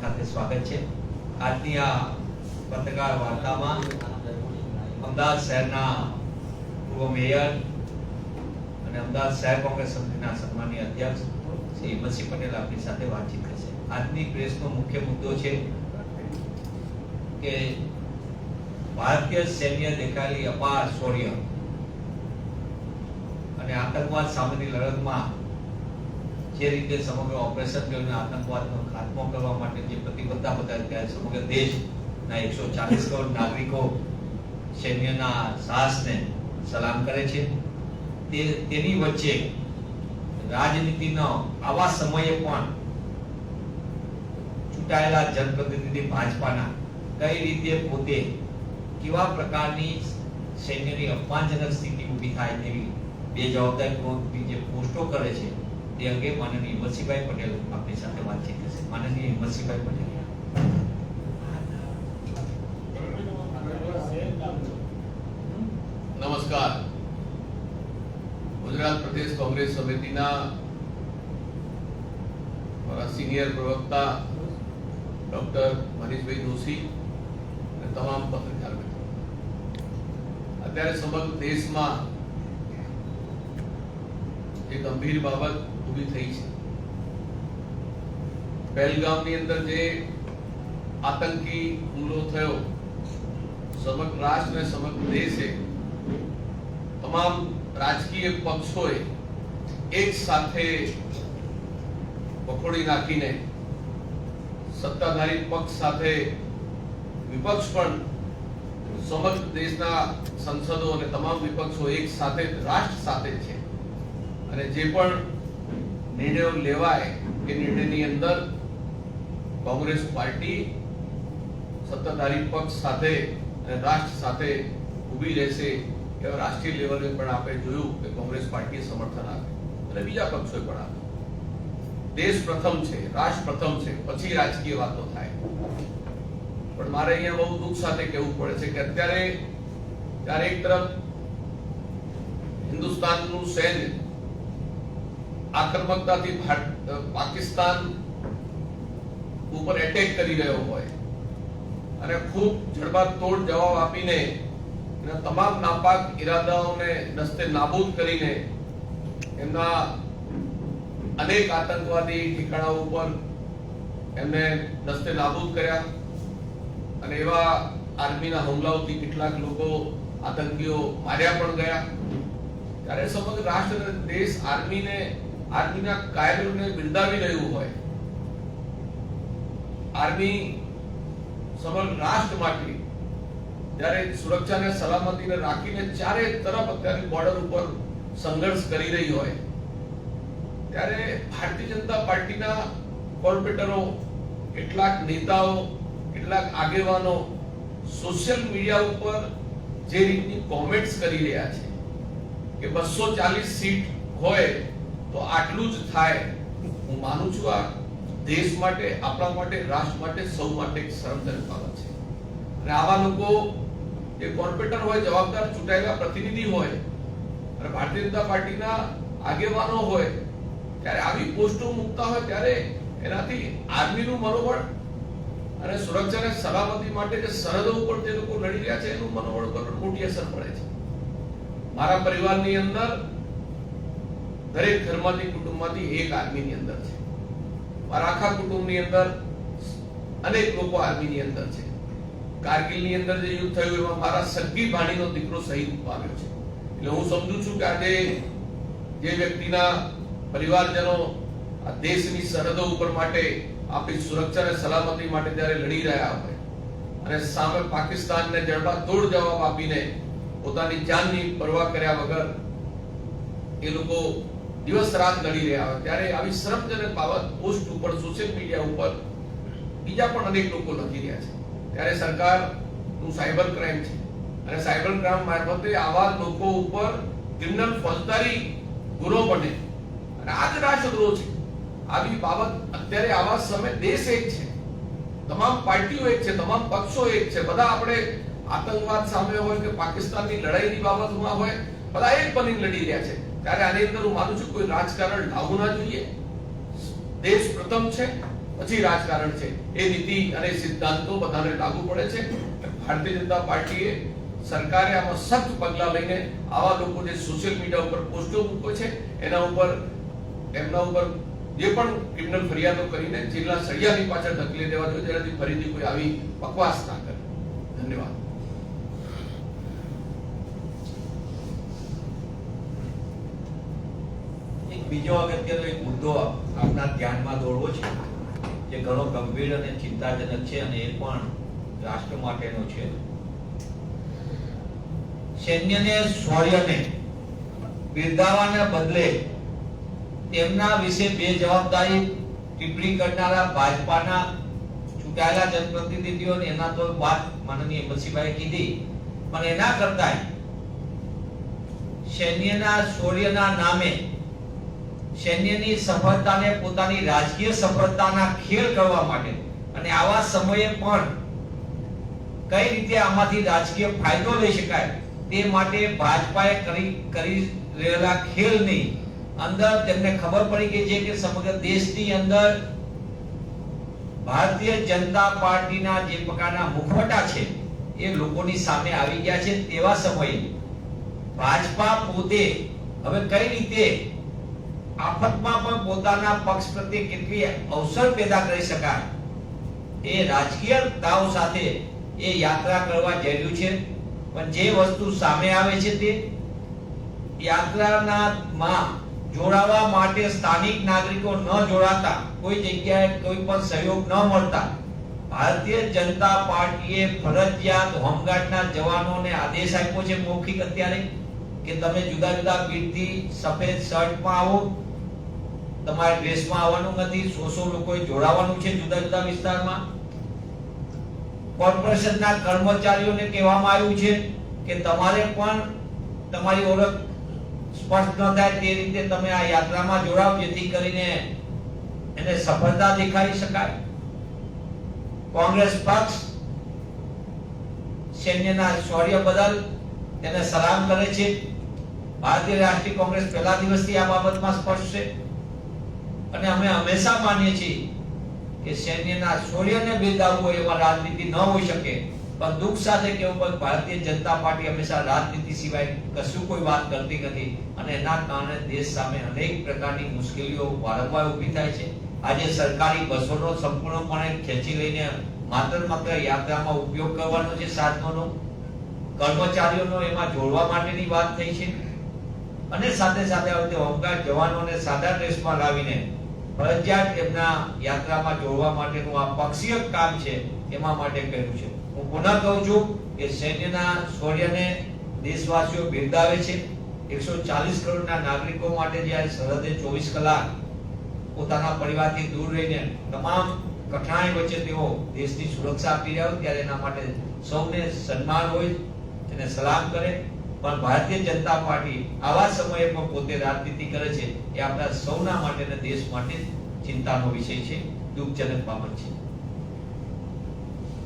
ખાતે સ્વાગત છે. આજની આ પત્રકાર વાર્તામાં અમદાવાદ શહેરના પૂર્વ મેયર અને અમદાવાદ શહેર કોંગ્રેસ સમિતિના સન્માનીય અધ્યક્ષ શ્રી હિમતસિંહ પટેલ આપણી સાથે વાતચીત કરશે. આજની પ્રેસનો મુખ્ય મુદ્દો છે કે ભારતીય સૈન્ય દેખાયેલી અપાર શૌર્ય અને આતંકવાદ સામેની લડતમાં જે રીતે સમગ્ર ઓપરેશન કરીને આતંકવાદનો ખાત્મો કરવા માટે જે પ્રતિબદ્ધતા બતાવી ત્યારે સમગ્ર દેશના એકસો ચાલીસ કરોડ નાગરિકો સૈન્યના સાહસને સલામ કરે છે. તે તેની વચ્ચે રાજનીતિનો આવા સમયે પણ ચૂંટાયેલા જનપ્રતિનિધિ ભાજપાના કઈ રીતે પોતે કેવા પ્રકારની સૈન્યની અપમાનજનક સ્થિતિ ઊભી થાય તેવી બે જવાબદારી જે પોસ્ટો કરે છે તે અંગે માનનીય હિંમતસિંહભાઈ પટેલ આપણી સાથે વાતચીત કરશે માનનીય હિંમતસિંહભાઈ પટેલ નમસ્કાર ગુજરાત પ્રદેશ કોંગ્રેસ સમિતિના મારા સિનિયર પ્રવક્તા ડોક્ટર મનીષભાઈ જોશી અને તમામ પત્રકાર મિત્રો અત્યારે સમગ્ર દેશમાં જે ગંભીર બાબત ઊભી થઈ છે. પહેલગામની અંદર જે આતંકી હુમલો થયો, સમગ્ર રાષ્ટ્ર સમગ્ર દેશે, તમામ રાજકીય પક્ષોએ એક સાથે વખોડી નાખીને સત્તાધારી પક્ષ સાથે વિપક્ષ પણ સમગ્ર દેશના સંસદો અને તમામ વિપક્ષો એક સાથે રાષ્ટ્ર સાથે છે. અને જે પણ નિર્ણયો લેવાય એ નિર્ણયની અંદર કોંગ્રેસ પાર્ટી સત્તાધારી પક્ષ સાથે અને રાષ્ટ્ર સાથે ઊભી રહેશે એવા રાષ્ટ્રીય લેવલે પણ આપણે જોયું કે કોંગ્રેસ પાર્ટીએ સમર્થન આપ્યું અને બીજા પક્ષોએ પણ આપ્યું દેશ પ્રથમ છે રાષ્ટ્ર પ્રથમ છે પછી રાજકીય વાતો થાય પણ મારે અહીંયા બહુ દુઃખ સાથે કહેવું પડે છે કે અત્યારે જ્યારે એક તરફ હિન્દુસ્તાનનું સૈન્ય આક્રમકતાથી પાકિસ્તાન ઉપર એટેક કરી રહ્યો હોય. અને ખૂબ જડબાતોડ જવાબ આપીને એના તમામ નાપાક ઈરાદાઓને નસ્તે નાબૂદ કરીને એમના અનેક આતંકવાદી ઠેકાણા ઉપર એમને નસ્તે નાબૂદ કર્યા. અને એવા આર્મીના હુમલાઓથી કેટલાક લોકો આતંકીઓ માર્યા પણ ગયા. ત્યારે સમગ્ર રાષ્ટ્ર દેશ આર્મીને આર્મીના કાયદોને બિરદાવી રહ્યું હોય, આર્મી સમગ્ર રાષ્ટ્ર માટે ત્યારે સુરક્ષાને સલામતીને રાખીને ચારે તરફ અત્યારે બોર્ડર ઉપર સંઘર્ષ કરી રહી હોય, ત્યારે ભારતીય જનતા પાર્ટીના કોર્પોરેટરો, કેટલાક નેતાઓ, કેટલાક આગેવાનો સોશિયલ મીડિયા ઉપર જે રીતની કોમેન્ટ્સ કરી રહ્યા છે કે બસો ચાલીસ સીટ હોય તો આટલું જ થાય. હું માનું છું આ દેશ માટે, આપણા માટે, રાષ્ટ્ર માટે સૌ માટે એક શરમજનક બાબત છે. અને આવા લોકો, જે કોર્પોરેટર હોય, જવાબદાર, ચૂંટાયેલા પ્રતિનિધિ હોય, અને ભારતીય જનતા પાર્ટીના આગેવાનો હોય, ત્યારે આવી પોસ્ટો મૂકતા હોય, ત્યારે એનાથી આર્મીનું મનોબળ અને સુરક્ષા અને સલામતી માટે જે સરહદો ઉપર જે લોકો લડી રહ્યા છે, એનું મનોબળ પર મોટી અસર પડે છે. મારા પરિવારની અંદર દરેક ઘરમાંથી કુટુંબમાંથી એક આર્મીની અંદર છે. મારા આખા કુટુંબની અંદર અનેક લોકો આર્મીની અંદર છે. કારગિલની અંદર જે યુદ્ધ થયું, એમાં મારા સગી ભાણીનો દીકરો શહીદ પામ્યો છે. એટલે હું સમજુ છું કે આજે જે વ્યક્તિના પરિવારજનો આ દેશની સરહદો ઉપર માટે, આપણી સુરક્ષા અને સલામતી માટે જ્યારે લડી રહ્યા હોય અને સામે પાકિસ્તાનને જડબાતોડ જવાબ આપીને પોતાની જાનની પરવા કર્યા વગર એ લોકો દિવસ રાત લડી રહ્યા હોય, ત્યારે આવી શરમજનક બાબત પોસ્ટ ઉપર સોશિયલ મીડિયા ઉપર બીજા પણ અનેક લોકો લખી રહ્યા છે. ત્યારે સરકારનું સાયબર ક્રાઇમ છે. અને સાયબર ક્રાઇમ મારફતે આવા લોકો ઉપર ક્રિમિનલ ફોજદારી ગુનો બને. અને આ જ છે. આવી બાબત અત્યારે આવા સમય દેશ એક છે. તમામ પાર્ટીઓ એક છે, તમામ પક્ષો એક છે. બધા આપણે આતંકવાદ સામે હોય કે પાકિસ્તાનની લડાઈની બાબતમાં હોય, બધા એક બની લડી રહ્યા છે. ત્યારે આની અંદર હું માનું છું કોઈ રાજકારણ લાવવું ના જોઈએ. દેશ પ્રથમ છે, પછી રાજકારણ છે. એ નીતિ અને સિદ્ધાંતો બધાને લાગુ પડે છે. ભારતીય જનતા પાર્ટીએ સરકારે આમાં સખ્ત પગલાં લઈને આવા લોકો જે સોશિયલ મીડિયા ઉપર પોસ્ટો મૂકે છે, એના ઉપર, એમના ઉપર જે પણ ક્રિમિનલ ફરિયાદો કરીને જિલ્લા સળિયાની પાછળ ધકેલી દેવા જોઈએ, જેનાથી ફરીથી કોઈ આવી બકવાસ ના કરે. ધન્યવાદ એક બીજો અગત્યનો એક મુદ્દો આપના ધ્યાનમાં દોરવો છે, જે ઘણો ગંભીર અને ચિંતાજનક છે અને એ પણ રાષ્ટ્ર માટેનો છે. સૈન્યને શૌર્યને બિરદાવાને બદલે તેમના વિશે બેજવાબદારી ટિપ્પણી કરનારા ભાજપાના ચૂંટાયેલા જનપ્રતિનિધિઓ એના તો વાત માનનીય મસીભાઈ કીધી, પણ એના કરતા સૈન્યના શૌર્યના નામે સૈન્યની સફળતાને પોતાની રાજકીય સફળતાના ખેલ કરવા માટે. અને આવા સમયે પણ કઈ રીતે આમાંથી રાજકીય ફાયદો લઈ શકાય તે માટે ભાજપાએ કરી કરી રહેલા ખેલની અંદર તેમને ખબર પડી કે જે કે સમગ્ર દેશની અંદર ભારતીય જનતા પાર્ટીના જે પ્રકારના મુખવટા છે એ લોકોની સામે આવી ગયા છે તેવા સમયે. ભાજપા પોતે હવે કઈ રીતે આફતમાં પણ પોતાના પક્ષ પ્રત્યે કેટલી અવસર પેદા કરી શકાય? એ રાજકીય તાવ સાથે એ યાત્રા કરવા જરૂર છે. પણ જે વસ્તુ સામે આવે છે તે યાત્રાના માં જોડાવા માટે સ્થાનિક નાગરિકો ન જોડાતા, કોઈ જગ્યાએ કોઈ પણ સહયોગ ન મળતા. ભારતીય જનતા પાર્ટીએ ફરજિયાત હોમગાર્ડના જવાનોને આદેશ આપ્યો છે મૌખિક અત્યારે, કે તમે જુદા જુદા બીટથી સફેદ શર્ટમાં આવો તમારે ડ્રેસમાં આવવાનું નથી સો સો લોકોએ જોડાવાનું છે જુદા જુદા વિસ્તારમાં? કોર્પોરેશનના કર્મચારીઓને કહેવામાં આવ્યું છે કે તમારે પણ તમારી ઓળખ સ્પષ્ટ ન થાય તે રીતે તમે આ યાત્રામાં જોડાવ, જેથી કરીને એને સફળતા દેખાડી શકાય. કોંગ્રેસ પક્ષ સૈન્યના શૌર્ય બદલ તેને સલામ કરે છે. ભારતીય રાષ્ટ્રીય કોંગ્રેસ પહેલા દિવસથી આ બાબતમાં સ્પષ્ટ છે. અને અમે હંમેશા માનીએ છીએ કે સૈન્યના શૌર્યને બિરદાવવું એમાં રાજનીતિ ન હોઈ શકે. પણ દુઃખ સાથે કેવું પણ ભારતીય જનતા પાર્ટી હંમેશા રાજનીતિ સિવાય કશું કોઈ વાત કરતી નથી અને એના કારણે દેશ સામે અનેક પ્રકારની મુશ્કેલીઓ વારંવાર ઊભી થાય છે. આજે સરકારી બસોનો સંપૂર્ણપણે ખેંચી લઈને માત્ર માત્ર યાત્રામાં ઉપયોગ કરવાનો છે સાધનોનો, કર્મચારીઓનો એમાં જોડવા માટેની વાત થઈ છે. અને સાથે સાથે આ હોમગાર્ડ જવાનોને સાદા ડ્રેસમાં લાવીને ફરજિયાત એમના યાત્રામાં જોડવા માટેનું આ પક્ષીય કામ છે, એમાં માટે કર્યું છે. હું પુનઃ કહું છું કે સૈન્યના શૌર્યને દેશવાસીઓ બિરદાવે છે. એકસો ચાલીસ કરોડના નાગરિકો માટે જ્યારે સરહદે ચોવીસ કલાક પોતાના પરિવારથી દૂર રહીને તમામ કઠણાઈ વચ્ચે તેઓ દેશની સુરક્ષા આપી રહ્યા હોય, ત્યારે એના માટે સૌને સન્માન હોય એને સલામ કરે. પણ ભારતીય જનતા પાર્ટી આવા સમયે પણ પોતે રાજનીતિ કરે છે એ આપણા સૌના માટે દેશ માટે ચિંતાનો વિષય છે. દુઃખજનક બાબત છે.